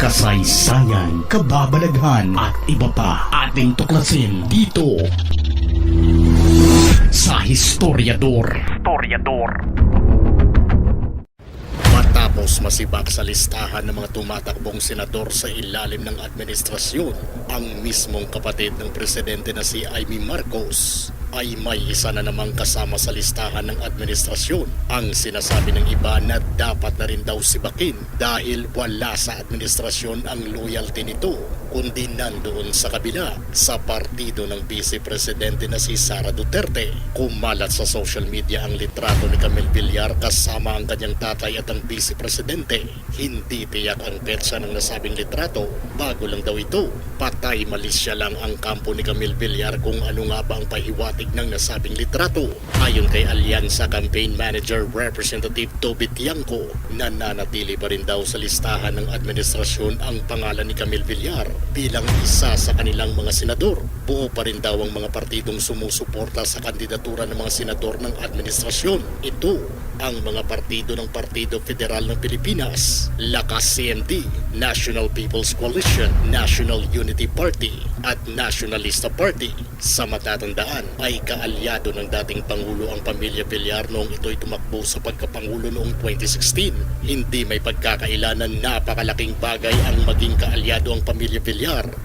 kasaysayan, kababalaghan at iba pa ating tuklasin dito sa Historiador. Historiador. Matapos masibak sa listahan ng mga tumatakbong senador sa ilalim ng administrasyon, ang mismong kapatid ng presidente na si Amy Marcos ay may isa na namang kasama sa listahan ng administrasyon. Ang sinasabi ng iba na dapat na rin daw sibakin dahil wala sa administrasyon ang loyalty nito kundi nandoon sa kabila sa partido ng Vice Presidente na si Sara Duterte. Kumalat sa social media ang litrato ni Camille Villar kasama ang kanyang tatay at ang Vice Presidente. Hindi tiyak ang petsa ng nasabing litrato. Bago lang daw ito. Patay malisya lang ang kampo ni Camille Villar kung ano nga ba ang pahiwatig ng nasabing litrato. Ayon kay Alyansa Campaign Manager Representative Toby Tiangco, nananatili pa rin daw sa listahan ng administrasyon ang pangalan ni Camille Villar bilang isa sa kanilang mga senador. Buo pa rin daw ang mga partidong sumusuporta sa kandidatura ng mga senador ng administrasyon. Ito ang mga partido ng Partido Federal ng Pilipinas, Lakas CND, National People's Coalition, National Unity Party, at Nationalista Party. Sa matatandaan ay kaalyado ng dating Pangulo ang pamilya Villar noong ito'y tumakbo sa pagkapangulo noong 2016. Hindi may pagkakaila na napakalaking bagay ang maging kaalyado ang pamilya Villar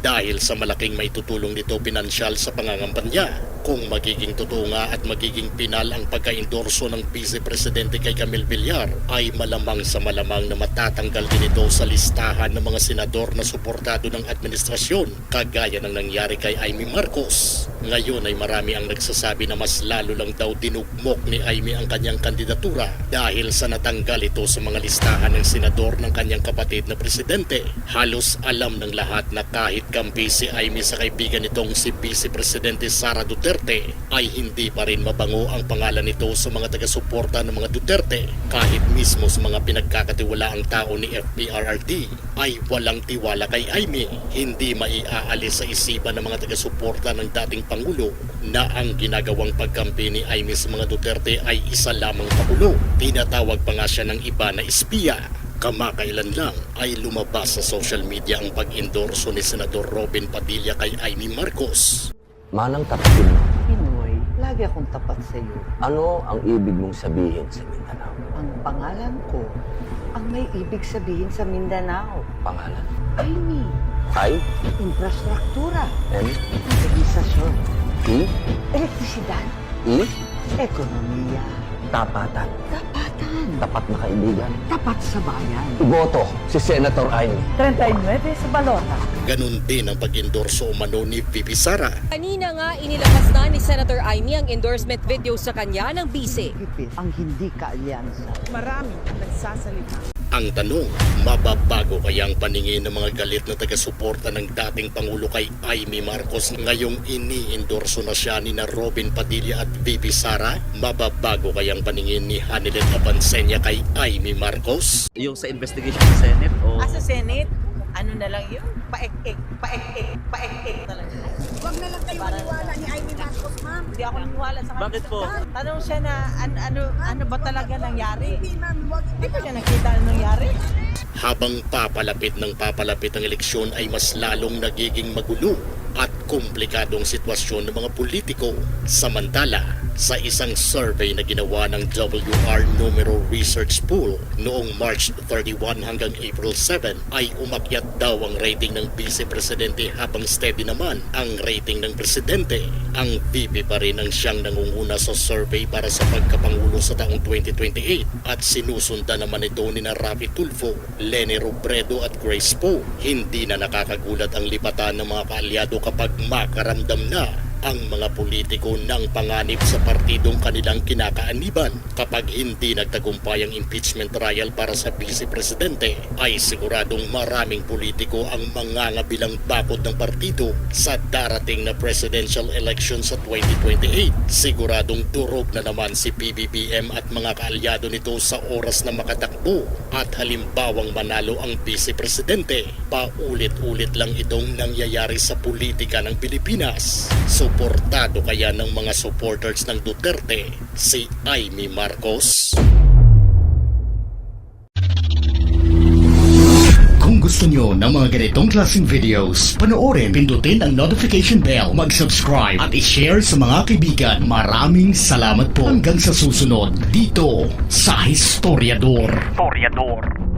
dahil sa malaking may tutulong nito pinansyal sa pangangampanya. Kung magiging totoo at magiging pinal ang pagka-endorso ng Vice Presidente kay Camille Villar ay malamang sa malamang na matatanggal din ito sa listahan ng mga senador na suportado ng administrasyon kagaya ng nangyari kay Amy Marcos. Ngayon ay marami ang nagsasabi na mas lalo lang daw dinugmok ni Amy ang kanyang kandidatura dahil sa natanggal ito sa mga listahan ng senador ng kanyang kapatid na presidente. Halos alam ng lahat na kahit kampi si Amy sa kaibigan nitong si Vice Presidente Sara Duterte ay hindi pa rin mabango ang pangalan nito sa mga taga-suporta ng mga Duterte kahit mismo sa mga pinagkakatiwalaang tao ni FPRRD ay walang tiwala kay Amy. Hindi maiaalis sa isipan ng mga taga-suporta ng dating Pangulo na ang ginagawang pagkampi ni Amy sa mga Duterte ay isa lamang pakulo. Tinatawag pa nga siya ng iba na espiya. Kamakailan lang ay lumabas sa social media ang pag-endorso ni Senador Robin Padilla kay Amy Marcos. Manang tapatin mo. Pinoy, lagi akong tapat sa iyo. Ano ang ibig mong sabihin sa Mindanao? Ang pangalan ko, ang may ibig sabihin sa Mindanao. Pangalan? Ay ni, I, infrastruktura, M, organisasyon, E, elektrisidad, E, ekonomiya, tapatan. tapatan, Tapat na kaibigan. tapat sa bayan. Iboto si Senator Amy. 39 sa balota. Ganon din ang pag-endorso umano ni VP Sara. Kanina nga inilabas na ni Senator Amy ang endorsement video sa kanya ng bise. Ang hindi kaalyansa. Marami ang nagsasalita. Ang tanong, mababago kaya ang paningin ng mga galit na taga-suporta ng dating Pangulo kay Amy Marcos ngayong ini-endorso na siya ni na Robin Padilla at VP Sara? Mababago kaya ang paningin ni Hanilet Abansenya kay Amy Marcos? yung sa investigation sa Senate o Ah, sa Senate, ano na lang yun? Paek-ek, paek-ek, paek-ek na lang. Huwag na lang kayo maniwala ni Amy Marcos, ma'am. Hindi ako naniwala sa kanya. Bakit po? Tanong siya na an- ano ano ba talaga nangyari? Hindi, ma'am. Hindi ko siya nakita ano nangyari. Habang papalapit ng papalapit ang eleksyon ay mas lalong nagiging magulo at komplikadong sitwasyon ng mga politiko. Samantala, sa isang survey na ginawa ng WR Numero Research Pool noong March 31 hanggang April 7 ay umakyat daw ang rating ng Vice Presidente habang steady naman ang rating ng Presidente. Ang VP pa rin ang siyang nangunguna sa survey para sa pagkapangulo sa taong 2028 at sinusundan naman ito ni na Rafi Tulfo, Leni Robredo at Grace Poe. Hindi na nakakagulat ang lipatan ng mga kaalyado kapag makaramdam na ang mga politiko ng panganib sa partidong kanilang kinakaaniban. Kapag hindi nagtagumpay ang impeachment trial para sa vice presidente, ay siguradong maraming politiko ang mangangabilang bakod ng partido sa darating na presidential election sa 2028. Siguradong durog na naman si PBBM at mga kaalyado nito sa oras na makatakbo at halimbawang manalo ang vice presidente. Paulit-ulit lang itong nangyayari sa politika ng Pilipinas. Suportado kaya ng mga supporters ng Duterte si Amy Marcos? Kung gusto nyo ng mga ganitong klaseng videos, panoorin, pindutin ang notification bell, mag-subscribe at i-share sa mga kaibigan. Maraming salamat po hanggang sa susunod dito sa Historiador. Historiador.